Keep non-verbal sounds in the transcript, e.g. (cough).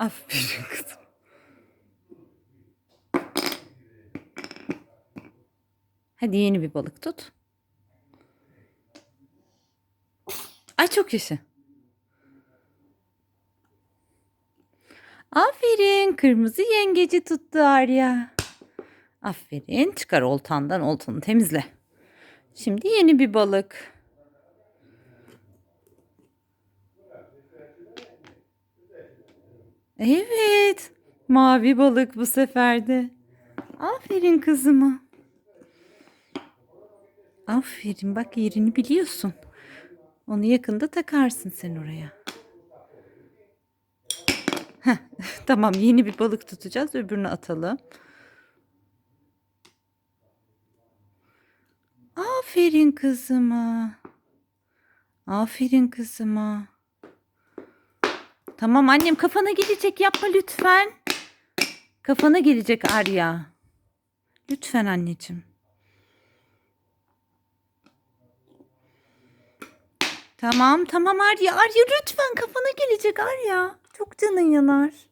Aferin kızım. Hadi yeni bir balık tut. Ay çok yaşa. Aferin kırmızı yengeci tuttu Arya. Aferin çıkar oltandan oltanı temizle. Şimdi yeni bir balık. Evet. Mavi balık bu sefer de. Aferin kızıma. Aferin bak yerini biliyorsun. Onu yakında takarsın sen oraya. Heh, (laughs) tamam yeni bir balık tutacağız. Öbürünü atalım. Aferin kızıma. Aferin kızıma. Tamam annem kafana gelecek yapma lütfen. Kafana gelecek Arya. Lütfen anneciğim. Tamam tamam Arya. Arya lütfen kafana gelecek Arya. Çok canın yanar.